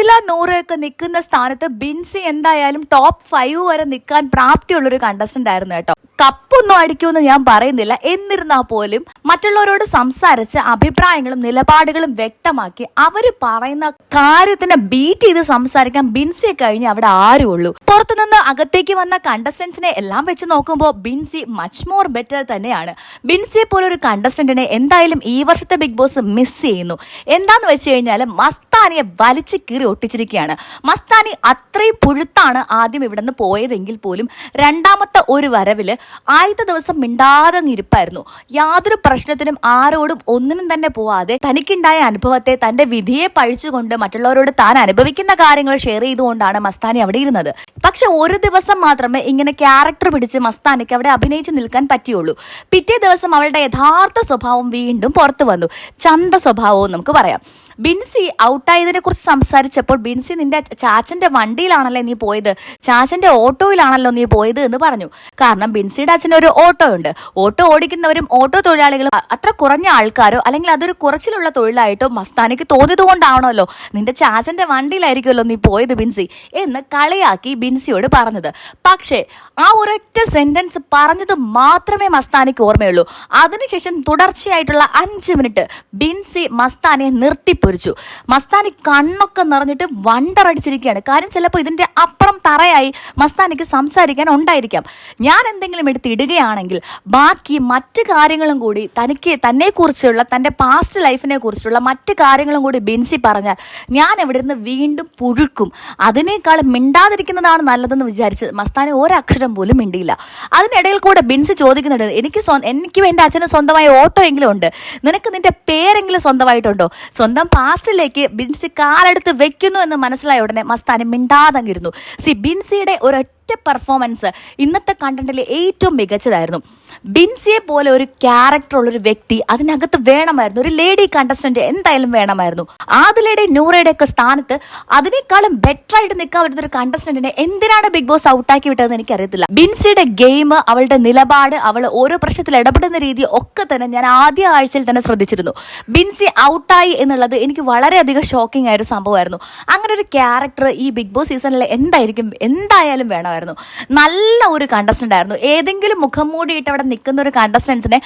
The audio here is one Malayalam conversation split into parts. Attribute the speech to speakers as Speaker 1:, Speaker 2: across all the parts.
Speaker 1: ആദില നൂറൊക്കെ നിൽക്കുന്ന സ്ഥാനത്ത് ബിൻസി എന്തായാലും ടോപ്പ് ഫൈവ് വരെ നിൽക്കാൻ പ്രാപ്തിയുള്ളൊരു കണ്ടസ്റ്റന്റ് ആയിരുന്നു കേട്ടോ. കപ്പൊന്നും അടിക്കുമെന്ന് ഞാൻ പറയുന്നില്ല. എന്നിരുന്നാൽ പോലും മറ്റുള്ളവരോട് സംസാരിച്ച് അഭിപ്രായങ്ങളും നിലപാടുകളും വ്യക്തമാക്കി അവർ പറയുന്ന കാര്യത്തിനെ ബീറ്റ് ചെയ്ത് സംസാരിക്കാൻ ബിൻസി കഴിഞ്ഞ് അവിടെ ആരും ഉള്ളൂ പുറത്തുനിന്ന് അകത്തേക്ക് വന്ന കണ്ടസ്റ്റൻസിനെ എല്ലാം വെച്ച് നോക്കുമ്പോൾ ബിൻസി മച്ച് മോർ ബെറ്റർ തന്നെയാണ്. ബിൻസിയെ പോലെ ഒരു കണ്ടസ്റ്റന്റിനെ എന്തായാലും ഈ വർഷത്തെ ബിഗ് ബോസ് മിസ് ചെയ്യുന്നു. എന്താന്ന് വെച്ച് കഴിഞ്ഞാൽ മസ്താനിയെ വലിച്ചു കീറി ഒട്ടിച്ചിരിക്കുകയാണ്. മസ്താനി അത്രയും പുഴുത്താണ് ആദ്യം ഇവിടെ നിന്ന് പോയതെങ്കിൽ പോലും രണ്ടാമത്തെ ഒരു വരവിൽ ആദ്യത്തെ ദിവസം മിണ്ടാതെ ഇരിപ്പായിരുന്നു യാതൊരു പ്രശ്നത്തിനും ആരോടും ഒന്നിനും തന്നെ പോവാതെ തനിക്കുണ്ടായ അനുഭവത്തെ തന്റെ വിധിയെ പഴിച്ചുകൊണ്ട് മറ്റുള്ളവരോട് താൻ അനുഭവിക്കുന്ന കാര്യങ്ങൾ ഷെയർ ചെയ്തുകൊണ്ടാണ് മസ്താനി അവിടെ ഇരുന്നത്. പക്ഷെ ഒരു ദിവസം മാത്രമേ ഇങ്ങനെ ക്യാരക്ടർ പിടിച്ച് മസ്താനിക്ക് അവിടെ അഭിനയിച്ച് നിൽക്കാൻ പറ്റിയുള്ളൂ. പിറ്റേ ദിവസം അവളുടെ യഥാർത്ഥ സ്വഭാവം വീണ്ടും പുറത്തു വന്നു. ചന്ത സ്വഭാവവും നമുക്ക് പറയാം. ബിൻസി ഔട്ടായതിനെ കുറിച്ച് സംസാരിച്ചപ്പോൾ ബിൻസി നിന്റെ ചാച്ചന്റെ വണ്ടിയിലാണല്ലോ നീ പോയത്? ചാച്ചന്റെ ഓട്ടോയിലാണല്ലോ നീ പോയത് എന്ന് പറഞ്ഞു. കാരണം ബിൻസിയുടെ അച്ഛന് ഒരു ഓട്ടോ ഉണ്ട് ഓട്ടോ ഓടിക്കുന്നവരും ഓട്ടോ തൊഴിലാളികളും അത്ര കുറഞ്ഞ ആൾക്കാരോ അല്ലെങ്കിൽ അതൊരു കുറച്ചിലുള്ള തൊഴിലായിട്ടോ മസ്താനിക്ക് തോന്നിയത് കൊണ്ടാണല്ലോ നിന്റെ ചാച്ചന്റെ വണ്ടിയിലായിരിക്കുമല്ലോ നീ പോയത് ബിൻസി എന്ന് കളിയാക്കി ബിൻസിയോട് പറഞ്ഞത്. പക്ഷേ ആ ഒരൊറ്റ സെന്റൻസ് പറഞ്ഞത് മാത്രമേ മസ്താനിക്ക് ഓർമ്മയുള്ളൂ. അതിനുശേഷം തുടർച്ചയായിട്ടുള്ള അഞ്ച് മിനിറ്റ് ബിൻസി മസ്താനെ നിർത്തിപ്പൊരിച്ചു മസ്താനി കണ്ണൊക്കെ നിറഞ്ഞിട്ട് വണ്ടറടിച്ചിരിക്കുകയാണ് കാര്യം ചിലപ്പോൾ ഇതിന്റെ അപ്പുറം തറയായി മസ്താനിക്ക് സംസാരിക്കാൻ ഉണ്ടായിരിക്കാം. ഞാൻ എന്തെങ്കിലും എടുത്ത് ഇടുകയാണെങ്കിൽ ബാക്കി മറ്റു കാര്യങ്ങളും കൂടി തനിക്ക് തന്നെ കുറിച്ചുള്ള തന്റെ പാസ്റ്റ് ലൈഫിനെ കുറിച്ചുള്ള മറ്റു കാര്യങ്ങളും കൂടി ബിൻസി പറഞ്ഞാൽ ഞാൻ ഇവിടെ നിന്ന് വീണ്ടും പുഴുക്കും. അതിനേക്കാൾ മിണ്ടാതിരിക്കുന്നതാണ് നല്ലതെന്ന് വിചാരിച്ച് മസ്താനി ഒരക്ഷരം പോലും മിണ്ടിയില്ല. അതിനിടയിൽ കൂടെ ബിൻസ് ചോദിക്കുന്നുണ്ട് എനിക്ക് എനിക്ക് വേണ്ട അച്ഛന് സ്വന്തമായ ഓട്ടോ എങ്കിലും ഉണ്ട്. നിനക്ക് നിന്റെ പേരെങ്കിലും സ്വന്തമായിട്ടുണ്ടോ? സ്വന്തം പാസ്റ്റിലേക്ക് ബിൻസി കാലെടുത്ത് വെക്കുന്നു എന്ന് മനസ്സിലായ ഉടനെ മസ്താനി മിണ്ടാതങ്ങിരുന്നു സി ബിൻസിയുടെ ഒരൊറ്റ പെർഫോമൻസ് ഇന്നത്തെ കണ്ടന്റിലെ ഏറ്റവും മികച്ചതായിരുന്നു. ബിൻസിയെ പോലെ ഒരു ക്യാരക്ടർ ഉള്ള ഒരു വ്യക്തി അതിനകത്ത് വേണമായിരുന്നു. ഒരു ലേഡി കണ്ടസ്റ്റന്റ് എന്തായാലും വേണമായിരുന്നു. ആദിലയുടെ നൂറയുടെ ഒക്കെ സ്ഥാനത്ത് അതിനേക്കാളും ബെറ്റർ ആയിട്ട് നിൽക്കാൻ പറ്റുന്ന ഒരു കണ്ടസ്റ്റന്റിനെ എന്തിനാണ് ബിഗ് ബോസ് ഔട്ടാക്കി വിട്ടതെന്ന് എനിക്കറിയത്തില്ല. ബിൻസിയുടെ ഗെയിം അവളുടെ നിലപാട് അവൾ ഓരോ പ്രശ്നത്തിൽ ഇടപെടുന്ന രീതി ഒക്കെ തന്നെ ഞാൻ ആദ്യ ആഴ്ചയിൽ തന്നെ ശ്രദ്ധിച്ചിരുന്നു. ബിൻസി ഔട്ടായി എന്നുള്ളത് എനിക്ക് വളരെയധികം ഷോക്കിംഗ് ആയ ഒരു സംഭവമായിരുന്നു. അങ്ങനെ ഒരു ക്യാരക്ടർ ഈ ബിഗ് ബോസ് സീസണിൽ എന്തായിരിക്കും എന്തായാലും വേണമായിരുന്നു. നല്ല ഒരു കണ്ടസ്റ്റന്റ് ആയിരുന്നു. ഏതെങ്കിലും മുഖം മൂടിയിട്ട് അവിടെ നിൽക്കുന്ന ഒരു കണ്ടസ്റ്റൻസിനെ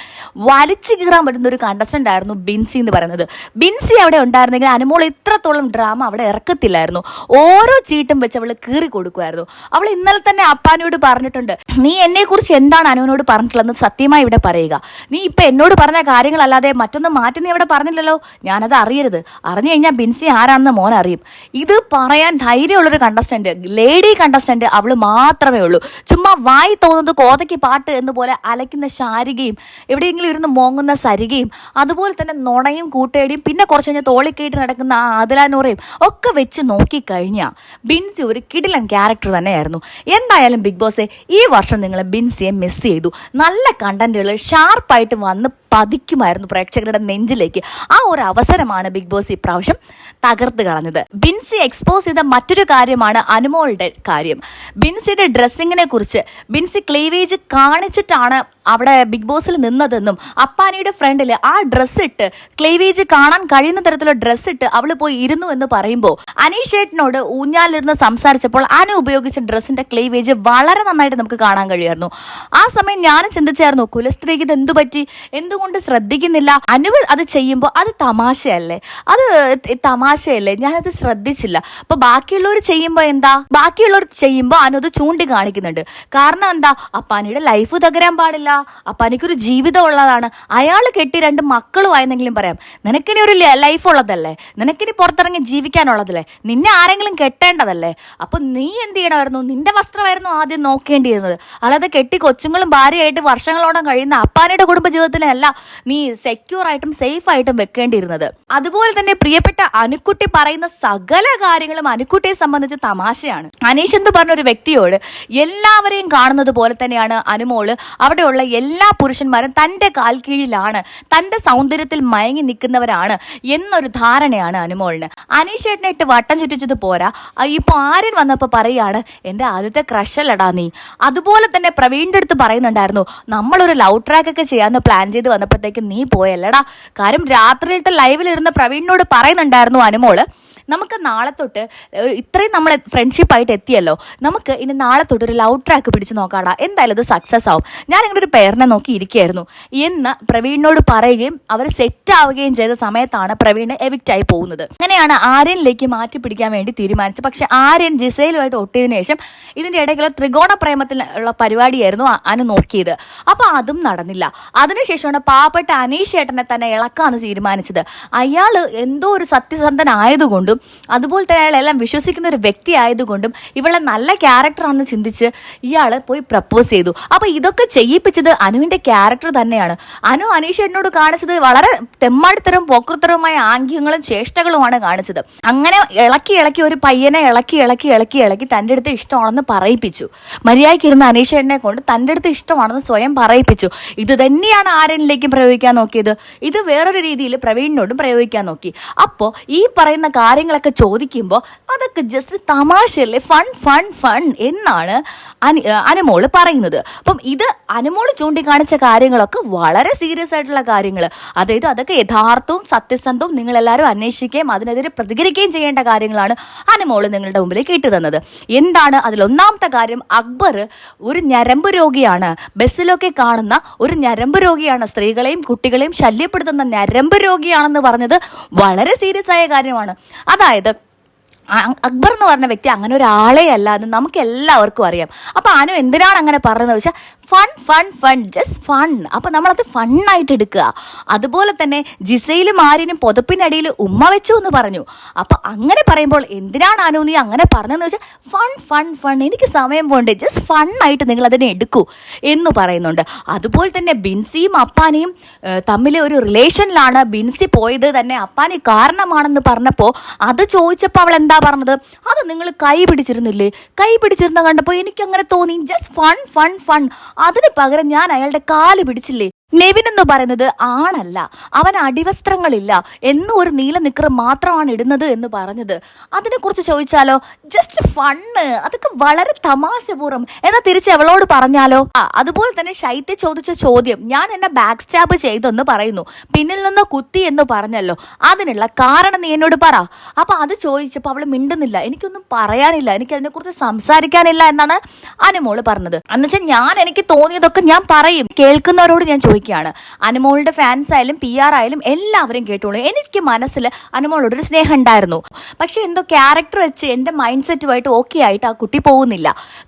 Speaker 1: വലിച്ചു കീറാൻ പറ്റുന്ന ഒരു കണ്ടസ്റ്റന്റ് ആയിരുന്നു ബിൻസി എന്ന് പറയുന്നത്. ബിൻസി അവിടെ ഉണ്ടായിരുന്നെങ്കിൽ അനുമോൾ ഇത്രത്തോളം ഡ്രാമ അവിടെ ഇറക്കത്തില്ലായിരുന്നു. ഓരോ ചീട്ടും വെച്ച് അവൾ കീറി കൊടുക്കുമായിരുന്നു അവൾ ഇന്നലെ തന്നെ അപ്പാനോട് പറഞ്ഞിട്ടുണ്ട് നീ എന്നെ കുറിച്ച് എന്താണ് അനുവിനോട് പറഞ്ഞിട്ടുള്ളതെന്ന് സത്യമായി ഇവിടെ പറയുക. നീ ഇപ്പൊ എന്നോട് പറഞ്ഞ കാര്യങ്ങളല്ലാതെ മറ്റൊന്നും മാറ്റി നീ അവിടെ പറഞ്ഞില്ലല്ലോ? ഞാനത് അറിയരുത്. അറിഞ്ഞു കഴിഞ്ഞാൽ ബിൻസി ആരാണെന്ന് മോൻ അറിയും. ഇത് പറയാൻ ധൈര്യമുള്ളൊരു കണ്ടസ്റ്റന്റ് ലേഡി കണ്ടസ്റ്റന്റ് അവൾ മാത്രമേ ഉള്ളൂ. ചുമ്മാ വായി തോന്നുന്നത് കോതയ്ക്ക് പാട്ട് എന്ന് പോലെ അലയ്ക്കുന്ന ശാരികയും എവിടെയെങ്കിലും ഇരുന്ന് മോങ്ങുന്ന സരികയും അതുപോലെ തന്നെ നുണയും കൂട്ടേടിയും പിന്നെ കുറച്ച് കഴിഞ്ഞാൽ തോളിക്കേട്ട് നടക്കുന്ന ആ ആദിലാനൂറയും ഒക്കെ വെച്ച് നോക്കിക്കഴിഞ്ഞാൽ ബിൻസി ഒരു കിടിലൻ ക്യാരക്ടർ തന്നെയായിരുന്നു. എന്തായാലും ബിഗ് ബോസെ ഈ വർഷം നിങ്ങൾ ബിൻസിയെ മിസ് ചെയ്തു. നല്ല കണ്ടന്റുകൾ ഷാർപ്പായിട്ട് വന്ന് പതിക്കുമായിരുന്നു പ്രേക്ഷകരുടെ നെഞ്ചിലേക്ക്. ആ ഒരു അവസരമാണ് ബിഗ് ബോസ് ഇപ്രാവശ്യം തകർത്ത് കളഞ്ഞത്. ബിൻസി എക്സ്പോസ് ചെയ്ത മറ്റൊരു കാര്യമാണ് അനുമോളുടെ കാര്യം. ബിൻസിയുടെ ഡ്രസ്സിങ്ങിനെ കുറിച്ച് ബിൻസി ക്ലീവേജ് കാണിച്ചിട്ടാണ് അവിടെ ബിഗ് ബോസിൽ നിന്നതെന്നും അപ്പാനിയുടെ ഫ്രണ്ടിൽ ആ ഡ്രസ്സ് ഇട്ട് ക്ലീവേജ് കാണാൻ കഴിയുന്ന തരത്തിലുള്ള ഡ്രസ്സ് ഇട്ട് അവൾ പോയി ഇരുന്നു എന്ന് പറയുമ്പോൾ അനീഷേട്ടിനോട് ഊഞ്ഞാലിരുന്ന് സംസാരിച്ചപ്പോൾ അനു ഉപയോഗിച്ച ഡ്രസ്സിന്റെ ക്ലീവേജ് വളരെ നന്നായിട്ട് നമുക്ക് കാണാൻ കഴിയായിരുന്നു. ആ സമയം ഞാനും ചിന്തിച്ചായിരുന്നു കുലസ്ത്രീക്ക് ഇത് എന്തു പറ്റി? എന്തുകൊണ്ട് ശ്രദ്ധിക്കുന്നില്ല? അനുവ് അത് ചെയ്യുമ്പോൾ അത് തമാശയല്ലേ? അത് തമാശയല്ലേ? ഞാനത് ശ്രദ്ധിച്ചില്ല. അപ്പൊ ബാക്കിയുള്ളവർ ചെയ്യുമ്പോൾ എന്താ? ബാക്കിയുള്ളവർ ചെയ്യുമ്പോൾ അനു അത് ചൂണ്ടി കാണിക്കുന്നുണ്ട് കാരണം എന്താ? അപ്പാനിയുടെ ലൈഫ് തകരാൻ പാടില്ല. അപ്പാനിക്കൊരു ജീവിതം ഉള്ളതാണ് അയാൾ കെട്ടി രണ്ട് മക്കളുമായെന്നെങ്കിലും പറയാം. നിനക്കിനി ഒരു ലൈഫ് ഉള്ളതല്ലേ? നിനക്കിനി പുറത്തിറങ്ങി ജീവിക്കാനുള്ളതല്ലേ? നിന്നെ ആരെങ്കിലും കെട്ടേണ്ടതല്ലേ? അപ്പൊ നീ എന്ത് ചെയ്യണമായിരുന്നു? നിന്റെ വസ്ത്രമായിരുന്നു ആദ്യം നോക്കേണ്ടിയിരുന്നത്. അല്ലാതെ കെട്ടി കൊച്ചുങ്ങളും ഭാര്യയായിട്ട് വർഷങ്ങളോളം കഴിയുന്ന അപ്പാനയുടെ കുടുംബ ജീവിതത്തിലല്ല നീ സെക്യൂർ ആയിട്ടും സേഫ് ആയിട്ടും വെക്കേണ്ടിയിരുന്നത്. അതുപോലെ തന്നെ പ്രിയപ്പെട്ട അനുക്കുട്ടി പറയുന്ന സകല കാര്യങ്ങളും അനുക്കുട്ടിയെ സംബന്ധിച്ച് തമാശയാണ്. അനീഷ് എന്ന് പറഞ്ഞ ഒരു വ്യക്തിയോട് എല്ലാവരെയും കാണുന്നത് പോലെ തന്നെയാണ് അനുമോൾ. അവിടെയുള്ള എല്ലാ പുരുഷന്മാരും തന്റെ കാൽ കീഴിലാണ് തന്റെ സൗന്ദര്യത്തിൽ മയങ്ങി നിൽക്കുന്നവരാണ് എന്നൊരു ധാരണയാണ് അനുമോളിന്. അനീഷേട്ടനെ ഇട്ട് വട്ടം ചുറ്റിച്ചത് പോരാ. ഇപ്പോൾ ഇപ്പൊ ആര്യൻ വന്നപ്പോ പറയാണ് എന്റെ ആദ്യത്തെ ക്രഷല്ലടാ നീ. അതുപോലെ തന്നെ പ്രവീണിന്റെ അടുത്ത് പറയുന്നുണ്ടായിരുന്നു നമ്മളൊരു ലവ് ട്രാക്ക് ഒക്കെ ചെയ്യാന്ന് പ്ലാൻ ചെയ്ത് വന്നപ്പോഴത്തേക്ക് നീ പോയല്ലടാ. കാര്യം രാത്രിയിലത്തെ ലൈവിലിരുന്ന് പ്രവീണിനോട് പറയുന്നുണ്ടായിരുന്നു അനുമോൾ. നമുക്ക് നാളെ തൊട്ട് ഇത്രയും നമ്മൾ ഫ്രണ്ട്ഷിപ്പ് ആയിട്ട് എത്തിയല്ലോ നമുക്ക് ഇനി നാളെ തൊട്ട് ഒരു ലവ് ട്രാക്ക് പിടിച്ച് നോക്കാടാ. എന്തായാലും ഇത് സക്സസ് ആവും. ഞാൻ ഇങ്ങനെ ഒരു പേരിനെ നോക്കി ഇരിക്കുകയായിരുന്നു. എന്ന് പ്രവീണിനോട് പറയുകയും അവർ സെറ്റ് ആവുകയും ചെയ്ത സമയത്താണ് പ്രവീണ് എവിക്റ്റ് ആയി പോകുന്നത്. അങ്ങനെയാണ് ആര്യനിലേക്ക് മാറ്റി പിടിക്കാൻ വേണ്ടി തീരുമാനിച്ചത്. പക്ഷേ ആര്യൻ ജിസയിലുമായിട്ട് ഒട്ടിയതിനു ശേഷം ഇതിന്റെ ഇടയ്ക്കുള്ള ത്രികോണ പ്രേമത്തിൽ ഉള്ള പരിപാടിയായിരുന്നു അനു നോക്കിയത്. അപ്പോൾ അതും നടന്നില്ല. അതിനുശേഷമാണ് പാവപ്പെട്ട അനീഷ് ചേട്ടനെ തന്നെ ഇളക്കാന്ന് തീരുമാനിച്ചത്. അയാൾ എന്തോ ഒരു സത്യസന്ധനായതുകൊണ്ടും അതുപോലെ തന്നെ അയാളെല്ലാം വിശ്വസിക്കുന്ന ഒരു വ്യക്തി ആയതുകൊണ്ടും ഇവളെ നല്ല ക്യാരക്ടറാണെന്ന് ചിന്തിച്ച് ഇയാൾ പോയി പ്രപ്പോസ് ചെയ്തു. അപ്പോൾ ഇതൊക്കെ ചെയ്യിപ്പിച്ചത് അനുവിന്റെ ക്യാരക്ടർ തന്നെയാണ്. അനു അനീഷ് ചേട്ടനോട് കാണിച്ചത് വളരെ തെമ്മാടിത്തരവും പോക്കൃത്തരവുമായ ആംഗ്യങ്ങളും ചേഷ്ടകളുമാണ് കാണിച്ചത്. അങ്ങനെ ഇളക്കി ഇളക്കി ഒരു പയ്യനെ ഇളക്കി ഇളക്കി ഇളക്കി ഇളക്കി തന്റെ അടുത്ത് ഇഷ്ടമാണെന്ന് പറയിപ്പിച്ചു. മര്യാദയ്ക്ക് ഇരുന്ന അനീഷ് ചേട്ടനെ കൊണ്ട് തന്റെ അടുത്ത് ഇഷ്ടമാണെന്ന് സ്വയം പറയിപ്പിച്ചു. ഇത് തന്നെയാണ് ആര്യനിലേക്കും പ്രയോഗിക്കാൻ നോക്കിയത്? ഇത് വേറൊരു രീതിയിൽ പ്രവീണിനോടും പ്രയോഗിക്കാൻ നോക്കി. അപ്പോൾ ഈ പറയുന്ന കാര്യങ്ങളൊക്കെ ചോദിക്കുമ്പോൾ അതൊക്കെ ജസ്റ്റ് തമാശയല്ലേ? ഫൺ ഫൺ ഫൺ എന്നാണ് അനി അനുമോൾ പറയുന്നത്. അപ്പം ഇത് അനുമോൾ ചൂണ്ടിക്കാണിച്ച കാര്യങ്ങളൊക്കെ വളരെ സീരിയസ് ആയിട്ടുള്ള കാര്യങ്ങൾ അതായത് അതൊക്കെ യഥാർത്ഥവും സത്യസന്ധവും നിങ്ങളെല്ലാവരും അന്വേഷിക്കുകയും അതിനെതിരെ പ്രതികരിക്കുകയും ചെയ്യേണ്ട കാര്യങ്ങളാണ് അനുമോൾ നിങ്ങളുടെ മുമ്പിലേക്ക് ഇട്ടു തന്നത്. എന്താണ് അതിൽ ഒന്നാമത്തെ കാര്യം? അക്ബർ ഒരു ഞരമ്പ് രോഗിയാണ്. ബസ്സിലൊക്കെ കാണുന്ന ഒരു ഞരമ്പ് രോഗിയാണ്. സ്ത്രീകളെയും കുട്ടികളെയും ശല്യപ്പെടുത്തുന്ന ഞരമ്പ് രോഗിയാണെന്ന് പറഞ്ഞത് വളരെ സീരിയസ് ആയ കാര്യമാണ്. അതായത് അ- അക്ബർ എന്ന് പറഞ്ഞ വ്യക്തി അങ്ങനെ ഒരാളെ അല്ല എന്ന് നമുക്ക് എല്ലാവർക്കും അറിയാം. അപ്പൊ അനു എന്തിനാണ് അങ്ങനെ പറഞ്ഞതെന്ന് വെച്ചാൽ fun fun fun just fun അപ്പൊ നമ്മളത് ഫണ്ണായിട്ട് എടുക്കുക. അതുപോലെ തന്നെ ജിസയിലും ആരിനും പുതപ്പിനടിയിൽ ഉമ്മ വെച്ചു എന്ന് പറഞ്ഞു. അപ്പൊ അങ്ങനെ പറയുമ്പോൾ എന്തിനാണ് അനു നീ അങ്ങനെ പറഞ്ഞതെന്ന് വെച്ചാൽ ഫൺ ഫൺ ഫൺ എനിക്ക് സമയം പോണ്ട് ജസ്റ്റ് ഫണ്ണായിട്ട് നിങ്ങൾ അതിനെ എടുക്കൂ എന്ന് പറയുന്നുണ്ട്. അതുപോലെ തന്നെ ബിൻസിയും അപ്പാനിയും തമ്മിൽ ഒരു റിലേഷനിലാണ് ബിൻസി പോയത് തന്നെ അപ്പാനി കാരണമാണെന്ന് പറഞ്ഞപ്പോൾ അത് ചോദിച്ചപ്പോൾ അവൾ എന്താ പറഞ്ഞത്? അത് നിങ്ങൾ കൈ പിടിച്ചിരുന്നില്ലേ? കൈ പിടിച്ചിരുന്ന കണ്ടപ്പോൾ എനിക്കങ്ങനെ തോന്നി. ജസ്റ്റ് ഫൺ ഫൺ ഫൺ അതിന് പകരം ഞാൻ അയാളുടെ കാൽ പിടിച്ചില്ലേ? നെവിൻ എന്ന് പറയുന്നത് ആണല്ല. അവൻ അടിവസ്ത്രങ്ങളില്ല. എന്നും ഒരു നീല നിക്കർ മാത്രമാണ് ഇടുന്നത് എന്ന് പറഞ്ഞത്. അതിനെക്കുറിച്ച് ചോദിച്ചാലോ? ജസ്റ്റ് ഫണ്ണ് അതൊക്കെ വളരെ തമാശപൂർവം. എന്നാൽ തിരിച്ച് അവളോട് പറഞ്ഞാലോ? ആ അതുപോലെ തന്നെ ശൈത്യ ചോദിച്ച ചോദ്യം ഞാൻ എന്നെ ബാക്ക് സ്റ്റാബ് ചെയ്തെന്ന് പറയുന്നു. പിന്നിൽ നിന്ന് കുത്തി എന്ന് പറഞ്ഞല്ലോ. അതിനുള്ള കാരണം നീ എന്നോട് പറ. അപ്പൊ അത് ചോദിച്ചപ്പോൾ അവൾ മിണ്ടുന്നില്ല. എനിക്കൊന്നും പറയാനില്ല. എനിക്ക് അതിനെക്കുറിച്ച് സംസാരിക്കാനില്ല എന്നാണ് അനുമോൾ പറഞ്ഞത്. എന്നുവെച്ചാൽ ഞാൻ എനിക്ക് തോന്നിയതൊക്കെ ഞാൻ പറയും. കേൾക്കുന്നവരോട് ഞാൻ ചോദിക്കുകയാണ് അനുമോളുടെ ഫാൻസ് ആയാലും പി ആർ ആയാലും എല്ലാവരും കേട്ടോളൂ. എനിക്ക് മനസ്സിൽ അനുമോളോട് ഒരു സ്നേഹം ഉണ്ടായിരുന്നു. പക്ഷെ എന്തോ ക്യാരക്ടർ വെച്ച് എന്റെ മൈൻഡ് സെറ്റുമായിട്ട് ഓക്കെ ആയിട്ട് ആ കുട്ടി പോകുന്നില്ല.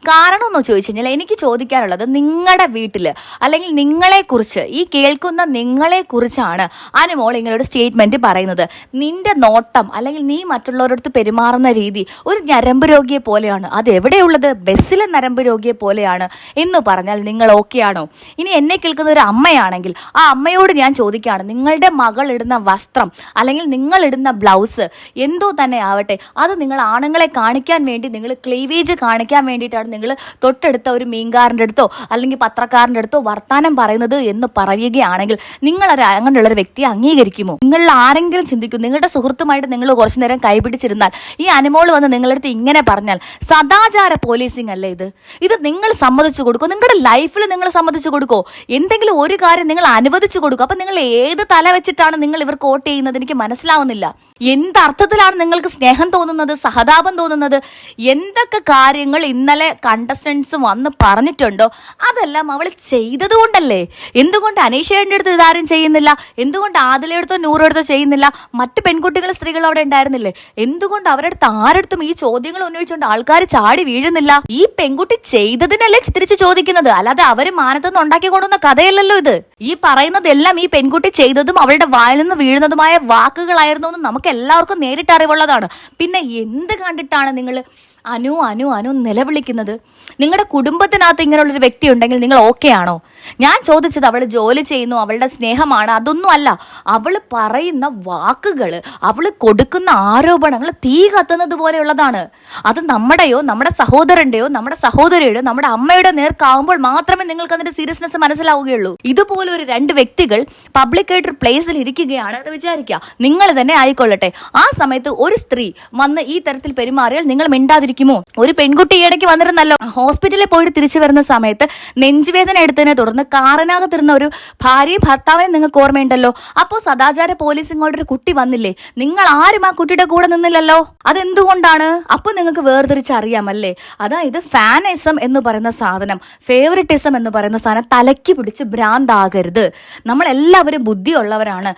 Speaker 1: കാരണം എന്ന് ചോദിച്ചു കഴിഞ്ഞാൽ എനിക്ക് ചോദിക്കാനുള്ളത് നിങ്ങളുടെ വീട്ടിൽ അല്ലെങ്കിൽ നിങ്ങളെക്കുറിച്ച് ഈ കേൾക്കുന്ന നിങ്ങളെക്കുറിച്ചാണ് അനുമോൾ ഇങ്ങനെ ഒരു സ്റ്റേറ്റ്മെന്റ് പറയുന്നത്. നിന്റെ നോട്ടം അല്ലെങ്കിൽ നീ മറ്റുള്ളവരടുത്ത് പെരുമാറുന്ന രീതി ഒരു ഞരമ്പ് രോഗിയെ പോലെയാണ്. അത് എവിടെയുള്ളത്? ബസ്സിലെ നരമ്പ് രോഗിയെ പോലെയാണ് എന്ന് പറഞ്ഞാൽ നിങ്ങൾ ഓക്കെയാണോ ഇനി എന്നെ കേൾക്കുന്ന ഒരു അമ്മയാണെങ്കിൽ ആ അമ്മയോട് ഞാൻ ചോദിക്കുകയാണ് നിങ്ങളുടെ മകൾ ഇടുന്ന വസ്ത്രം അല്ലെങ്കിൽ നിങ്ങൾ ഇടുന്ന ബ്ലൗസ് എന്തോ തന്നെ ആവട്ടെ അത് നിങ്ങൾ ആണുങ്ങളെ കാണിക്കാൻ വേണ്ടി നിങ്ങൾ ക്ലീവേജ് കാണിക്കാൻ വേണ്ടിയിട്ടാണ് നിങ്ങൾ തൊട്ടടുത്ത ഒരു മീൻകാരന്റെ അടുത്തോ അല്ലെങ്കിൽ പത്രക്കാരന്റെ അടുത്തോ വർത്താനം പറയുന്നത് എന്ന് പറയുകയാണെങ്കിൽ നിങ്ങൾ അങ്ങനെയുള്ള ഒരു വ്യക്തിയെ അംഗീകരിക്കുമോ? നിങ്ങൾ ആരെങ്കിലും ചിന്തിക്കും നിങ്ങളുടെ സുഹൃത്തുമായിട്ട് നിങ്ങൾ കുറച്ചു നേരം കൈപിടിച്ചിരുന്നാൽ ഈ അനുമോൾ വന്ന് നിങ്ങളുടെ അടുത്ത് ഇങ്ങനെ പറഞ്ഞാൽ സദാചാര പോലീസിംഗ് അല്ലേ ഇത്? ഇത് നിങ്ങൾ സമ്മതിച്ചു കൊടുക്കോ നിങ്ങളുടെ ലൈഫിൽ നിങ്ങൾ സമ്മതിച്ചു കൊടുക്കോ എന്തെങ്കിലും ഒരു കാര്യം നിങ്ങൾ അനുവദിച്ചു കൊടുക്കും. അപ്പൊ നിങ്ങൾ ഏത് തല വെച്ചിട്ടാണ് നിങ്ങൾ ഇവർക്ക് വോട്ട് ചെയ്യുന്നത് എനിക്ക് മനസ്സിലാവുന്നില്ല. എന്തർത്ഥത്തിലാണ് നിങ്ങൾക്ക് സ്നേഹം തോന്നുന്നത് സഹതാപം തോന്നുന്നത് എന്തൊക്കെ കാര്യങ്ങൾ ഇന്നലെ കണ്ടസ്റ്റൻസ് വന്ന് പറഞ്ഞിട്ടുണ്ടോ? അതെല്ലാം അവൾ ചെയ്തതുകൊണ്ടല്ലേ? എന്തുകൊണ്ട് അനീഷയുടെ അടുത്ത് ഇതാരും ചെയ്യുന്നില്ല? എന്തുകൊണ്ട് ആദിലയെടുത്തോ നൂറെടുത്തോ ചെയ്യുന്നില്ല? മറ്റ് പെൺകുട്ടികൾ സ്ത്രീകൾ അവിടെ ഉണ്ടായിരുന്നില്ലേ? എന്തുകൊണ്ട് അവരുടെ അടുത്ത് ആരടുത്തും ഈ ചോദ്യങ്ങൾ ഉന്നയിച്ചുകൊണ്ട് ആൾക്കാർ ചാടി വീഴുന്നില്ല? ഈ പെൺകുട്ടി ചെയ്തതിനല്ലേ തിരിച്ച് ചോദിക്കുന്നത്? അല്ലാതെ അവർ മാനത്തുനിന്ന് ഉണ്ടാക്കി കൊണ്ടുവന്ന കഥയല്ലല്ലോ ഇത്. ഈ പറയുന്നതെല്ലാം ഈ പെൺകുട്ടി ചെയ്തതും അവളുടെ വായിൽ നിന്ന് വീഴുന്നതുമായ വാക്കുകളായിരുന്നു എന്ന് നമുക്ക് എല്ലാവർക്കും നേരിട്ട് അറിവുള്ളതാണ് പിന്നെ എന്ത് കണ്ടിട്ടാണ് നിങ്ങൾ അനു അനു അനു നിലവിളിക്കുന്നത്. നിങ്ങളുടെ കുടുംബത്തിനകത്ത് ഇങ്ങനെയുള്ളൊരു വ്യക്തി ഉണ്ടെങ്കിൽ നിങ്ങൾ ഓക്കെ ആണോ? ഞാൻ ചോദിച്ചത് അവൾ ജോലി ചെയ്യുന്നു അവളുടെ സ്നേഹമാണ് അതൊന്നും അല്ല. അവൾ പറയുന്ന വാക്കുകൾ അവൾ കൊടുക്കുന്ന ആരോപണങ്ങൾ തീ കത്തുന്നത് പോലെയുള്ളതാണ്. അത് നമ്മുടെയോ നമ്മുടെ സഹോദരന്റെയോ നമ്മുടെ സഹോദരിയുടെയോ നമ്മുടെ അമ്മയുടെ നേർക്കാവുമ്പോൾ മാത്രമേ നിങ്ങൾക്ക് അതിന്റെ സീരിയസ്നെസ് മനസ്സിലാവുകയുള്ളൂ. ഇതുപോലെ ഒരു രണ്ട് വ്യക്തികൾ പബ്ലിക്കായിട്ട് ഒരു പ്ലേസിൽ ഇരിക്കുകയാണ് എന്ന് വിചാരിക്കുക. നിങ്ങൾ തന്നെ ആയിക്കൊള്ളട്ടെ. ആ സമയത്ത് ഒരു സ്ത്രീ വന്ന് ഈ തരത്തിൽ പെരുമാറിയാൽ നിങ്ങൾ മിണ്ടാതിരിക്കും. ആലോചിക്കുമോ ഒരു പെൺകുട്ടി ഈയിടയ്ക്ക് വന്നിരുന്നല്ലോ. ഹോസ്പിറ്റലിൽ പോയിട്ട് തിരിച്ചു വരുന്ന സമയത്ത് നെഞ്ചുവേദന എടുത്തതിനെ തുടർന്ന് കാറിനകത്തിരുന്ന ഒരു ഭാര്യയും ഭർത്താവിനെ നിങ്ങൾക്ക് ഓർമ്മയുണ്ടല്ലോ? അപ്പോൾ സദാചാര പോലീസ് ഇങ്ങോട്ട് ഒരു കുട്ടി വന്നില്ലേ? നിങ്ങൾ ആരും ആ കുട്ടിയുടെ കൂടെ നിന്നില്ലല്ലോ? അതെന്തുകൊണ്ടാണ്? അപ്പൊ നിങ്ങൾക്ക് വേർതിരിച്ചറിയാമല്ലേ? അതായത് ഫാനിസം എന്ന് പറയുന്ന സാധനം ഫേവറിറ്റിസം എന്ന് പറയുന്ന സാധനം തലയ്ക്ക് പിടിച്ച് ഭ്രാന്താകരുത്. നമ്മൾ എല്ലാവരും ബുദ്ധിയുള്ളവരാണ്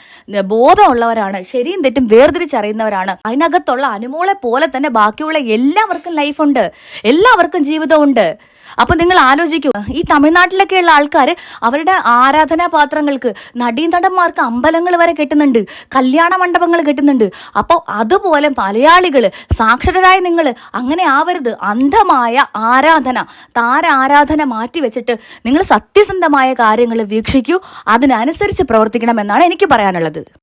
Speaker 1: ബോധമുള്ളവരാണ് ശരിയും തെറ്റും വേർതിരിച്ചറിയുന്നവരാണ്. അതിനകത്തുള്ള അനുമോളെ പോലെ തന്നെ ബാക്കിയുള്ള എല്ലാവർക്കും ലൈഫുണ്ട് എല്ലാവർക്കും ജീവിതമുണ്ട്. അപ്പൊ നിങ്ങൾ ആലോചിക്കൂ ഈ തമിഴ്നാട്ടിലൊക്കെയുള്ള ആൾക്കാർ അവരുടെ ആരാധനാ പാത്രങ്ങൾക്ക് നടീനടന്മാർക്ക് അമ്പലങ്ങൾ വരെ കെട്ടുന്നുണ്ട് കല്യാണ മണ്ഡപങ്ങൾ കെട്ടുന്നുണ്ട്. അപ്പോൾ അതുപോലെ മലയാളികൾ സാക്ഷരരായ നിങ്ങൾ അങ്ങനെ ആവരുത്. അന്ധമായ ആരാധന താര ആരാധന മാറ്റി വെച്ചിട്ട് നിങ്ങൾ സത്യസന്ധമായ കാര്യങ്ങൾ വീക്ഷിക്കൂ. അതിനനുസരിച്ച് പ്രവർത്തിക്കണമെന്നാണ് എനിക്ക് പറയാനുള്ളത്.